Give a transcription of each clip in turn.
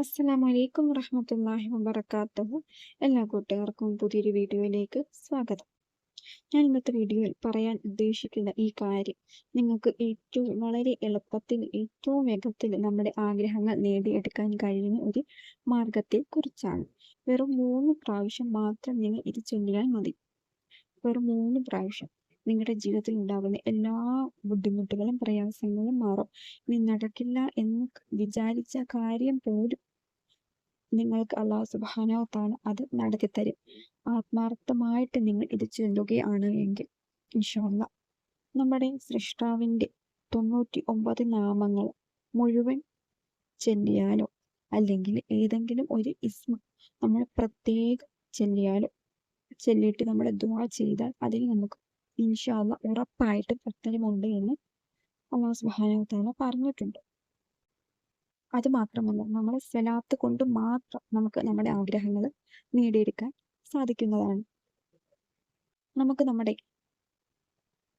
അസ്സലാമു വലൈക്കും വറഹ്മത്തുള്ളാഹി വബറകാതുഹു എല്ലാ കൂട്ടുകാർക്കും പുതിയൊരു വീഡിയോയിലേക്ക് സ്വാഗതം. ഞാൻ ഇന്നത്തെ വീഡിയോയിൽ പറയാൻ ഉദ്ദേശിക്കുന്ന ഈ കാര്യം നിങ്ങൾക്ക് ഏറ്റവും വളരെ എളുപ്പത്തിൽ ഏറ്റവും വേഗത്തിൽ നമ്മുടെ ആഗ്രഹങ്ങൾ നേടിയെടുക്കാൻ കഴിയുന്ന ഒരു മാർഗത്തെ കുറിച്ചാണ്. വെറും മൂന്ന് പ്രാവശ്യം മാത്രം നിങ്ങൾ ഇത് ചൊല്ലിയാൽ മതി. വെറും മൂന്ന് പ്രാവശ്യം. നിങ്ങളുടെ ജീവിതത്തിൽ ഉണ്ടാകുന്ന എല്ലാ ബുദ്ധിമുട്ടുകളും പ്രയാസങ്ങളും മാറും. ഇനി നടക്കില്ല എന്ന് വിചാരിച്ച കാര്യം പോലും നിങ്ങൾക്ക് അള്ളാഹു സുബാനോ താല അത് നടത്തിത്തരും. ആത്മാർത്ഥമായിട്ട് നിങ്ങൾ ഇത് ചെല്ലുകയാണ് എങ്കിൽ ഇൻഷാല്ല നമ്മുടെ സൃഷ്ടാവിന്റെ തൊണ്ണൂറ്റി ഒമ്പത് നാമങ്ങൾ മുഴുവൻ ചെല്ലിയാലോ? അല്ലെങ്കിൽ ഏതെങ്കിലും ഒരു ഇസ്മ നമ്മൾ പ്രത്യേകം ചെല്ലിയാലോ? ചെല്ലിയിട്ട് നമ്മൾ ദുവാ ചെയ്താൽ അതിന് നമുക്ക് ഇൻഷാല്ല ഉറപ്പായിട്ട് പ്രത്യേകമുണ്ട് എന്ന് അള്ളാഹു സുബാനോ താല പറഞ്ഞിട്ടുണ്ട്. അത് മാത്രമല്ല നമ്മളെ സ്വലാത്ത് കൊണ്ട് മാത്രം നമുക്ക് നമ്മുടെ ആഗ്രഹങ്ങൾ നേടിയെടുക്കാൻ സാധിക്കുന്നതാണ്. നമുക്ക് നമ്മുടെ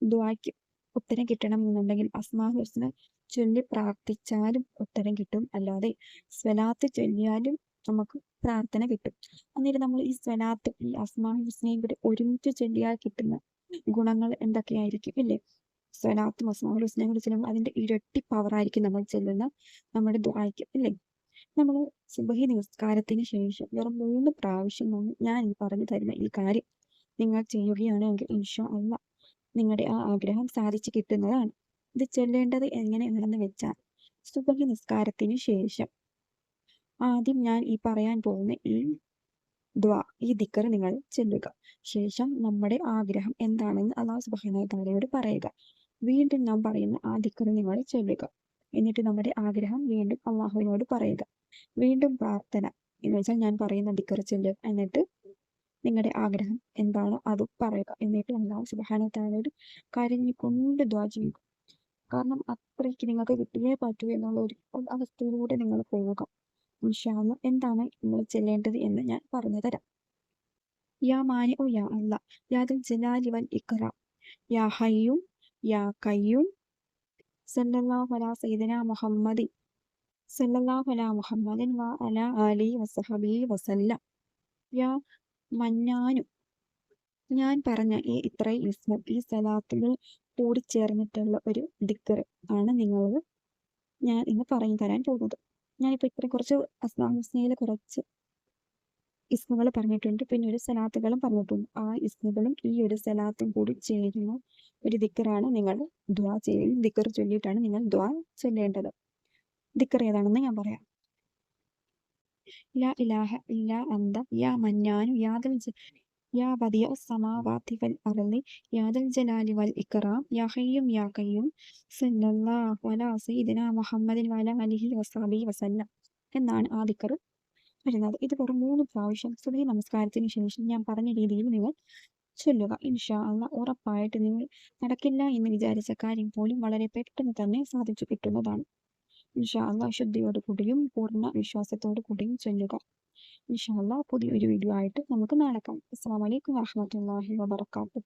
ദ്വായ്ക്ക് ഉത്തരം കിട്ടണം എന്നുണ്ടെങ്കിൽ അസ്മാഹുസിനെ ചൊല്ലി പ്രാർത്ഥിച്ചാലും ഉത്തരം കിട്ടും. അല്ലാതെ സ്വലാത്ത് ചൊല്ലിയാലും നമുക്ക് പ്രാർത്ഥന കിട്ടും. അന്നേരം നമ്മൾ ഈ സ്വലാത്ത് ഈ അസ്മാഹുസിനെയും കൂടി ഒരുമിച്ച് ചൊല്ലിയാൽ കിട്ടുന്ന ഗുണങ്ങൾ എന്തൊക്കെയായിരിക്കും ഇല്ലേ സ്വലാത്തും അസ്മാഉൽ ഹുസ്നയും കൂടി ചെല്ലുമ്പോൾ അതിന്റെ ഇരട്ടി പവറായിരിക്കും നമ്മൾ ചെല്ലുന്ന നമ്മുടെ ദ്വായ്ക്ക് അല്ലേ? നമ്മൾ സുബഹി നിസ്കാരത്തിന് ശേഷം വെറും മൂന്ന് പ്രാവശ്യം ഞാൻ ഈ പറഞ്ഞു തരുന്ന ഈ കാര്യം നിങ്ങൾ ചെയ്യുകയാണെങ്കിൽ ഇൻഷാ അല്ല നിങ്ങളുടെ ആ ആഗ്രഹം സാധിച്ചു കിട്ടുന്നതാണ്. ഇത് ചെല്ലേണ്ടത് എങ്ങനെയാണെന്ന് വെച്ചാൽ സുബഹി നിസ്കാരത്തിന് ശേഷം ആദ്യം ഞാൻ ഈ പറയാൻ പോകുന്ന ഈ ദ്വാ ഈ ദിക്കർ നിങ്ങൾ ചെല്ലുക. ശേഷം നമ്മുടെ ആഗ്രഹം എന്താണെന്ന് അള്ളാഹു സുബഹിനോട് പറയുക. വീണ്ടും നാം പറയുന്ന ആ ദിക്കർ നിങ്ങൾ ചൊല്ലുക. എന്നിട്ട് നമ്മുടെ ആഗ്രഹം വീണ്ടും അള്ളാഹുവിനോട് പറയുക. വീണ്ടും പ്രാർത്ഥന. എന്ന് വെച്ചാൽ ഞാൻ പറയുന്ന ദിക്കർ ചൊല്ലുക. എന്നിട്ട് നിങ്ങളുടെ ആഗ്രഹം എന്താണോ അത് പറയുക. എന്നിട്ട് അള്ളാഹു സുബാനത്താനോട് കരഞ്ഞുകൊണ്ട് ദ്വാ ചെയ്യുക. കാരണം അത്രയ്ക്ക് നിങ്ങൾക്ക് കിട്ടിയേ പറ്റൂ എന്നുള്ള ഒരു അവസ്ഥയിലൂടെ നിങ്ങൾ പോവുക ഇൻഷാല്ല എന്താണ് നിങ്ങൾ ചെല്ലേണ്ടത് എന്ന് ഞാൻ പറഞ്ഞു തരാം യാ മാനി ഓ യാ അല്ല. യാദുൽ ജലാലി വൽ ഇക്റാം യാ ഹയ്യും യാ കയ്യും സല്ലല്ലാഹു അലാ സയ്യിദന മുഹമ്മദി സല്ലല്ലാഹു അലാ മുഹമ്മദിൻ വ അലാ ആലി വസഹബി വസല്ല. യാ മന്നാനു ഞാൻ പറഞ്ഞ ഈ ഇത്രയും ഇസ്മം ഈ സലാത്തുകൾ കൂടിച്ചേർന്നിട്ടുള്ള ഒരു ദിക്കർ ആണ് നിങ്ങൾ ഞാൻ ഇന്ന് പറഞ്ഞു തരാൻ പോകുന്നത്. ഞാനിപ്പോൾ ഇത്രയും കുറച്ച് അസ്ലാം ഹുസ്നയിൽ കുറച്ച് ഇസ്മുകൾ പറഞ്ഞിട്ടുണ്ട്. പിന്നെ ഒരു സലാത്തുകളും പറഞ്ഞിട്ടുണ്ട്. ആ ഇസ്മുകളും ഈ ഒരു സലാത്തും കൂടി ചേരുന്ന. ഒരു ദിക്കറാണ് നിങ്ങൾ ദ്വാ ചെയ്യുന്നത് ദിക്കർ ചൊല്ലിയിട്ടാണ് നിങ്ങൾ ദ്വാ ചൊല്ലേണ്ടത്. ദിക്കർ ഏതാണെന്ന് ഞാൻ പറയാം. ഇലാഹ സമാവാതി യാദൽ വൽ ഇക്റാം യാ സല്ലല്ലാഹു അലാ അലിഹി എന്നാണ് ആ ദിക്കർ വരുന്നത്. ഇത് വെറും മൂന്ന് പ്രാവശ്യം സുബഹി നമസ്കാരത്തിന് ശേഷം ഞാൻ പറഞ്ഞ രീതിയിൽ നിങ്ങൾ ചൊല്ലുക. ഇൻഷാ അല്ല ഉറപ്പായിട്ട് നിങ്ങൾ നടക്കില്ല എന്ന് വിചാരിച്ച കാര്യം പോലും വളരെ പെട്ടെന്ന് തന്നെ സാധിച്ചു കിട്ടുന്നതാണ്. ഇൻഷാ അല്ല ശുദ്ധിയോടു കൂടിയും പൂർണ വിശ്വാസത്തോടു കൂടിയും ചൊല്ലുക. ഇൻഷാ അല്ല പുതിയൊരു വീഡിയോ ആയിട്ട് നമുക്ക് നാളെ കാണാം. അസ്സാം വലൈക്കും വാഹമത്തല്ലാഹി വാബർക്കാത്തു